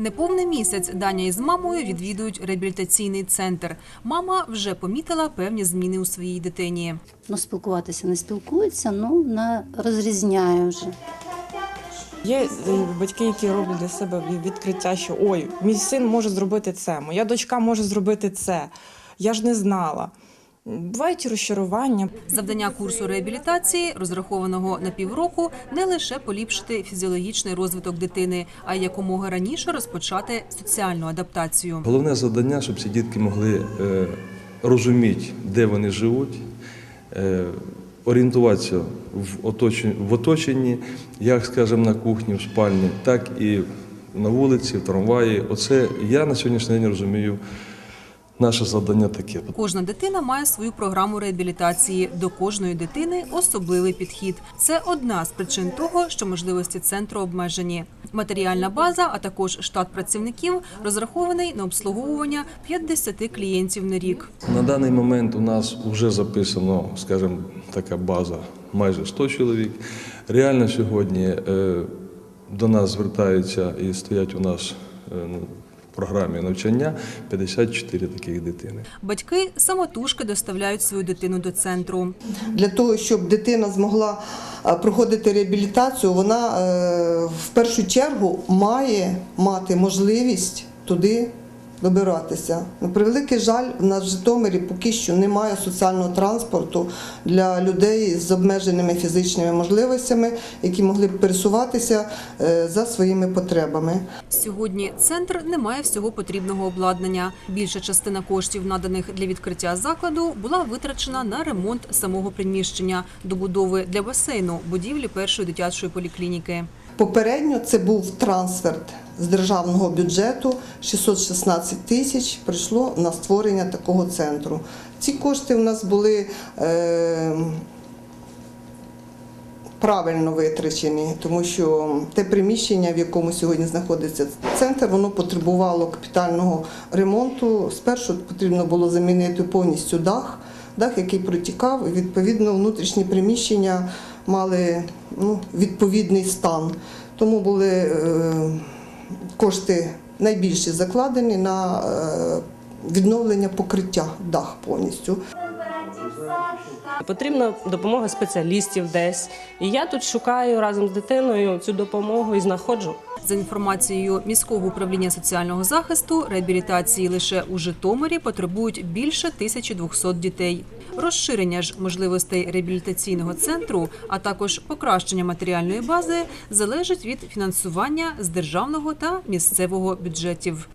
Неповний місяць Даня із мамою відвідують реабілітаційний центр. Мама вже помітила певні зміни у своїй дитині. Ну, спілкуватися не спілкується, ну вона розрізняє вже. Є е, батьки, які роблять для себе відкриття, що ой, мій син може зробити це, моя дочка може зробити це. Я ж не знала. Бувають розчарування. Завдання курсу реабілітації, розрахованого на півроку, не лише поліпшити фізіологічний розвиток дитини, а й якомога раніше розпочати соціальну адаптацію. Головне завдання, щоб ці дітки могли е, розуміти, де вони живуть, е, орієнтуватися в оточенні, в оточенні, як, скажімо, на кухні, в спальні, так і на вулиці, в трамваї. Оце я на сьогоднішній день розумію. Наше завдання таке. Кожна дитина має свою програму реабілітації. До кожної дитини особливий підхід. Це одна з причин того, що можливості центру обмежені. Матеріальна база, а також штат працівників розрахований на обслуговування 50 клієнтів на рік. На даний момент у нас вже записано, скажімо, така база майже 100 чоловік. Реально сьогодні е, до нас звертаються і стоять у нас е, ну, програмі навчання 54 таких дитини. Батьки самотужки доставляють свою дитину до центру. Для того, щоб дитина змогла е, проходити реабілітацію, вона е, в першу чергу має мати можливість туди добиратися. На превеликий жаль, в нас в Житомирі поки що немає соціального транспорту для людей з обмеженими фізичними можливостями, які могли б пересуватися е, за своїми потребами. Сьогодні центр не має всього потрібного обладнання. Більша частина коштів, наданих для відкриття закладу, була витрачена на ремонт самого приміщення, добудови для басейну, будівлі першої дитячої поліклініки. Попередньо це був трансферт з державного бюджету 616 тисяч прийшло на створення такого центру. Ці кошти у нас були е, правильно витрачені, тому що те приміщення, в якому сьогодні знаходиться центр, воно потребувало капітального ремонту. Спершу потрібно було замінити повністю дах, дах, який протікав, і відповідно внутрішні приміщення мали ну, відповідний стан. Тому були е, кошти найбільші закладені на е, відновлення покриття дах повністю. Потрібна допомога спеціалістів десь. І я тут шукаю разом з дитиною цю допомогу і знаходжу. За інформацією міського управління соціального захисту, реабілітації лише у Житомирі потребують більше 1200 дітей. Розширення ж можливостей реабілітаційного центру, а також покращення матеріальної бази залежить від фінансування з державного та місцевого бюджетів.